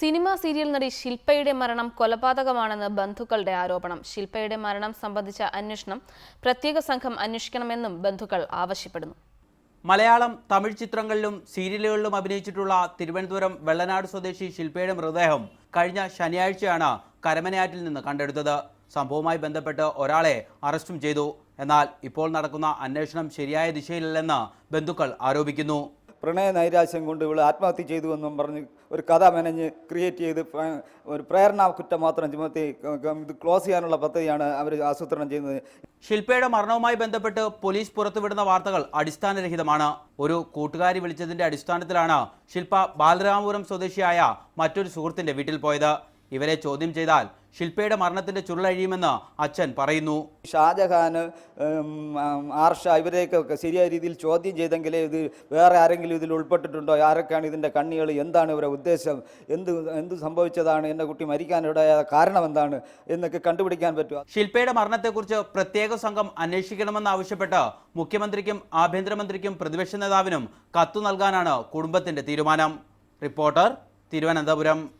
Cinema serial നടി ശില്പയുടെ മരണം കൊലപാതകമാണെന്ന് ബന്ധുക്കളുടെ ആരോപണം. ശില്പയുടെ മരണം സംബന്ധിച്ച അന്വേഷണം പ്രത്യേക സംഘം അന്വേഷിക്കണമെന്നും ബന്ധുക്കൾ ആവശ്യപ്പെടുന്നു. മലയാളം തമിഴ് ചിത്രങ്ങളിലും സീരിയലുകളിലും അഭിനയിച്ചിട്ടുള്ള തിരുവനന്തപുരം വെള്ളനാട് സ്വദേശി ശില്പയുടെ മൃതദേഹം കഴിഞ്ഞ ശനിയാഴ്ചയാണ് കരമനയാറ്റിൽ നിന്ന് കണ്ടെടുത്തത്. സംഭവവുമായി ബന്ധപ്പെട്ട് ഒരാളെ അറസ്റ്റും ചെയ്തു. എന്നാൽ ഇപ്പോൾ നടക്കുന്ന അന്വേഷണം ശരിയായ ദിശയിലല്ലെന്ന് ബന്ധുക്കൾ ആരോപിക്കുന്നു. പ്രണയ നൈരാശ്യം കൊണ്ട് ഇവൾ ആത്മഹത്യ ചെയ്തു എന്നും പറഞ്ഞ് ഒരു കഥ മെനഞ്ഞ് ക്രിയേറ്റ് ചെയ്ത് ഒരു പ്രേരണ കുറ്റം മാത്രം ചുമത്തി ഇത് ക്ലോസ് ചെയ്യാനുള്ള പദ്ധതിയാണ് അവർ ആസൂത്രണം ചെയ്യുന്നത്. ശില്പയുടെ മരണവുമായി ബന്ധപ്പെട്ട് പോലീസ് പുറത്തുവിടുന്ന വാർത്തകൾ അടിസ്ഥാനരഹിതമാണ്. ഒരു കൂട്ടുകാരി വിളിച്ചതിന്റെ അടിസ്ഥാനത്തിലാണ് ശില്പ ബാലരാമപുരം സ്വദേശിയായ മറ്റൊരു സുഹൃത്തിന്റെ വീട്ടിൽ പോയത്. ഇവരെ ചോദ്യം ചെയ്താൽ ശില്പയുടെ മരണത്തിന്റെ ചുരുളഴിയുമെന്ന് അച്ഛൻ പറയുന്നു. ആം, ആർഷ ഇവരെയൊക്കെ ശരിയായ രീതിയിൽ ചോദ്യം ചെയ്തെങ്കിലേ ഇത് വേറെ ആരെങ്കിലും ഇതിൽ ഉൾപ്പെട്ടിട്ടുണ്ടോ? ആരൊക്കെയാണ് ഇതിന്റെ കണ്ണികൾ എന്താണ് ഇവരുടെ ഉദ്ദേശം? എന്ത് എന്ത് സംഭവിച്ചതാണ്? എന്റെ കുട്ടി മരിക്കാനിടയായ കാരണം എന്താണ്? എന്നൊക്കെ കണ്ടുപിടിക്കാൻ പറ്റുക ശില്പയുടെ മരണത്തെക്കുറിച്ച് പ്രത്യേക സംഘം അന്വേഷിക്കണമെന്നാവശ്യപ്പെട്ട് മുഖ്യമന്ത്രിക്കും ആഭ്യന്തരമന്ത്രിക്കും പ്രതിപക്ഷ നേതാവിനും കത്തു നൽകാനാണ് കുടുംബത്തിന്റെ തീരുമാനം. റിപ്പോർട്ടർ തിരുവനന്തപുരം.